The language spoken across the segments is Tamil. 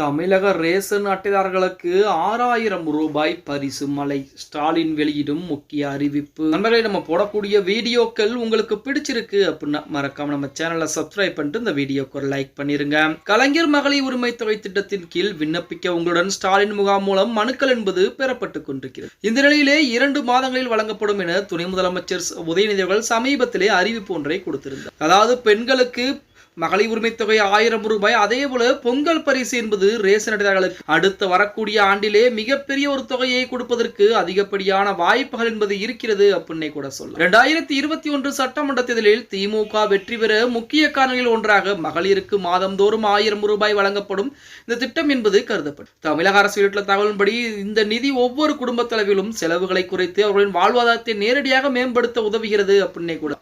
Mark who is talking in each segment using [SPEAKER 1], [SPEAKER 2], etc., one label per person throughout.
[SPEAKER 1] தமிழக ரேசன் அட்டைதாரர்களுக்கு ஆறாயிரம் ரூபாய் பரிசு மலை ஸ்டாலின் வெளியிடும் முக்கிய அறிவிப்பு. நண்பர்களே நம்ம போடக்கூடிய வீடியோக்கள் உங்களுக்கு பிடிச்சிருக்கு அப்படின்னா மறக்காம நம்ம சேனலை சப்ஸ்கிரைப் பண்ணிட்டு இந்த வீடியோக்கு ஒரு லைக் பண்ணிருங்க. கலைஞர் மகளிர் உரிமை தொகை திட்டத்தின் கீழ் விண்ணப்பிக்க உங்களுடன் ஸ்டாலின் முகாம் மூலம் மனுக்கள் என்பது பெறப்பட்டுக் கொண்டிருக்கிறது. இந்த நிலையிலே இரண்டு மாதங்களில் வழங்கப்படும் என துணை முதலமைச்சர் உதயநிதி அவர்கள் சமீபத்திலே அறிவிப்பு ஒன்றை கொடுத்திருந்தார். அதாவது பெண்களுக்கு மகளிர் உரிமை தொகை ஆயிரம் ரூபாய். அதே போல பொங்கல் பரிசு என்பது ரேஷன் அடைதார்களுக்கு அடுத்து வரக்கூடிய ஆண்டிலே மிகப்பெரிய ஒரு தொகையை கொடுப்பதற்கு அதிகப்படியான வாய்ப்புகள் என்பது இருக்கிறது அப்படின்னே கூட சொல்லலாம். இரண்டாயிரத்தி இருபத்தி ஒன்று சட்டமன்ற தேர்தலில் திமுக வெற்றி பெற முக்கிய காரணங்களில் ஒன்றாக மகளிருக்கு மாதந்தோறும் ஆயிரம் ரூபாய் வழங்கப்படும். இந்த திட்டம் என்பது கருதப்படும். தமிழக அரசு வெளியிட்டுள்ள தகவலின்படி இந்த நிதி ஒவ்வொரு குடும்ப தலைவிலும் செலவுகளை குறைத்து அவர்களின் வாழ்வாதாரத்தை நேரடியாக மேம்படுத்த உதவுகிறது அப்படின்னே கூட.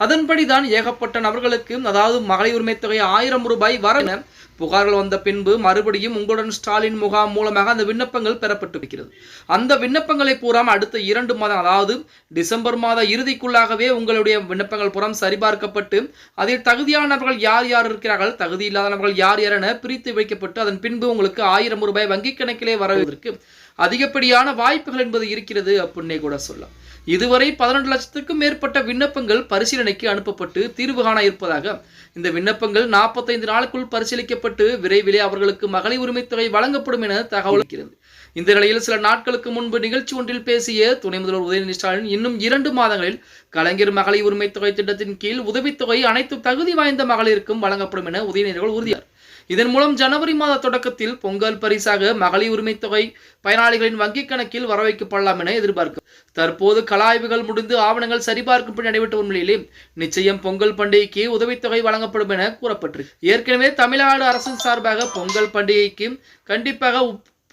[SPEAKER 1] அதன்படிதான் ஏகப்பட்ட நபர்களுக்கு அதாவது மகளிர் உரிமை தொகை ஆயிரம் ரூபாய் வர புகார்கள் வந்த பின்பு மறுபடியும் உங்களுடன் ஸ்டாலின் முகாம் மூலமாக அந்த விண்ணப்பங்கள் பெறப்பட்டு இருக்கிறது. அந்த விண்ணப்பங்களை பூராம் அடுத்த இரண்டு மாதம் அதாவது டிசம்பர் மாத இறுதிக்குள்ளாகவே உங்களுடைய விண்ணப்பங்கள் புறம் சரிபார்க்கப்பட்டு அதில் தகுதியானவர்கள் யார் யார் இருக்கிறார்கள் தகுதி இல்லாதவர்கள் யார் யார் என பிரித்து வைக்கப்பட்டு அதன் பின்பு உங்களுக்கு ஆயிரம் ரூபாய் வங்கிக் கணக்கிலே வருவதற்கு அதிகப்படியான வாய்ப்புகள் என்பது இருக்கிறது அப்படின்னே கூட சொல்லலாம். இதுவரை பதினொன்று லட்சத்துக்கும் மேற்பட்ட விண்ணப்பங்கள் பரிசீலனைக்கு அனுப்பப்பட்டு தீர்வு காண இருப்பதாக இந்த விண்ணப்பங்கள் நாற்பத்தைந்து நாளுக்குள் பரிசீலிக்கப்பட்டு விரைவிலே அவர்களுக்கு மகளிர் உரிமைத் தொகை வழங்கப்படும் என தகவல் இருக்கிறது. இந்த நிலையில் சில நாட்களுக்கு முன்பு நிகழ்ச்சி ஒன்றில் பேசிய துணை முதல்வர் உதயநிதி ஸ்டாலின் இன்னும் இரண்டு மாதங்களில் கலைஞர் மகளிர் உரிமைத் தொகை திட்டத்தின் கீழ் உதவித்தொகை அனைத்து தகுதி வாய்ந்த மகளிருக்கும் வழங்கப்படும் என உதயநிதிகள் உறுதியார். இதன் மூலம் ஜனவரி மாத தொடக்கத்தில் பொங்கல் பரிசாக மகளிர் உரிமைத் தொகை பயனாளிகளின் வங்கிக் கணக்கில் வர வைக்கப்படலாம் என எதிர்பார்க்கும் தற்போது கலாய்வுகள் முடிந்து ஆவணங்கள் சரிபார்க்கும் பணி நடைபெற்று வரும் நிலையிலே நிச்சயம் பொங்கல் பண்டிகைக்கு உதவித்தொகை வழங்கப்படும் என கூறப்பட்டிருக்கு. ஏற்கனவே தமிழ்நாடு அரசின் சார்பாக பொங்கல் பண்டிகைக்கு கண்டிப்பாக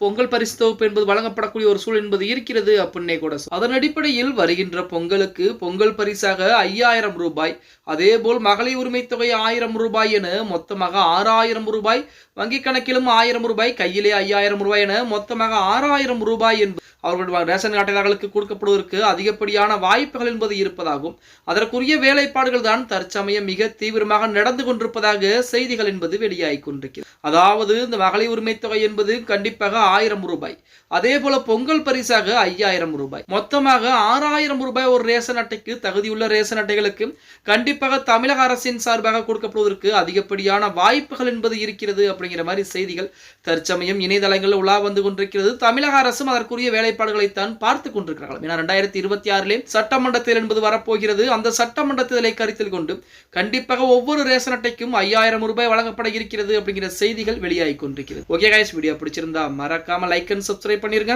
[SPEAKER 1] பொங்கல் பரிசு தொகுப்பு என்பது வழங்கப்படக்கூடிய ஒரு சூழல் என்பது இருக்கிறது அப்படின்னே கூட அதன் அடிப்படையில் வருகின்ற பொங்கலுக்கு பொங்கல் பரிசாக ஐயாயிரம் ரூபாய் அதே போல் மகளிர் உரிமை தொகை ஆயிரம் ரூபாய் என மொத்தமாக ஆறாயிரம் ரூபாய் வங்கிக் கணக்கிலும் ஆயிரம் ரூபாய் கையிலே ஐயாயிரம் ரூபாய் என மொத்தமாக ஆறாயிரம் ரூபாய் என்பது அவர்களுடைய ரேஷன் அட்டைதாரர்களுக்கு கொடுக்கப்படுவதற்கு அதிகப்படியான வாய்ப்புகள் என்பது இருப்பதாகும். அதற்குரிய வேலைப்பாடுகள் தான் தற்சமயம் மிக தீவிரமாக நடந்து கொண்டிருப்பதாக செய்திகள் என்பது வெளியாகிக் கொண்டிருக்கிறது. அதாவது இந்த மகளிர் உரிமை தொகை என்பது கண்டிப்பாக ஆயிரம் ரூபாய். அதே போல பொங்கல் பரிசாக ஐயாயிரம் ரூபாய். மொத்தமாக ஆறாயிரம் ரூபாய் ஒரு ரேஷன் அட்டைக்கு தகுதியுள்ள ரேஷன் அட்டைகளுக்கு கண்டிப்பாக தமிழக அரசின் சார்பாக கொடுக்கப்படுவதற்கு அதிகப்படியான வாய்ப்புகள் என்பது இருக்கிறது அப்படிங்கிற மாதிரி செய்திகள் தற்சமயம் இணையதளங்களில் உலா வந்து கொண்டிருக்கிறது. தமிழக அரசும் அதற்குரிய வேலைப்பாடுகளை தான் பார்த்து கொண்டிருக்கிறார்கள். ஏன்னா ரெண்டாயிரத்தி இருபத்தி ஆறிலே சட்டமன்ற தேர்தல் என்பது வரப்போகிறது. அந்த சட்டமன்ற தேர்தலை கருத்தில் கொண்டு கண்டிப்பாக ஒவ்வொரு ரேஷன் அட்டைக்கும் ஐயாயிரம் ரூபாய் வழங்கப்பட இருக்கிறது அப்படிங்கிற செய்திகள் வெளியாகி கொண்டிருக்கிறது. ஓகே கைஸ் வீடியோ பிடிச்சிருந்தா மறக்காம லைக் அண்ட் சப்ஸ்கிரைப் பண்ணிருங்க.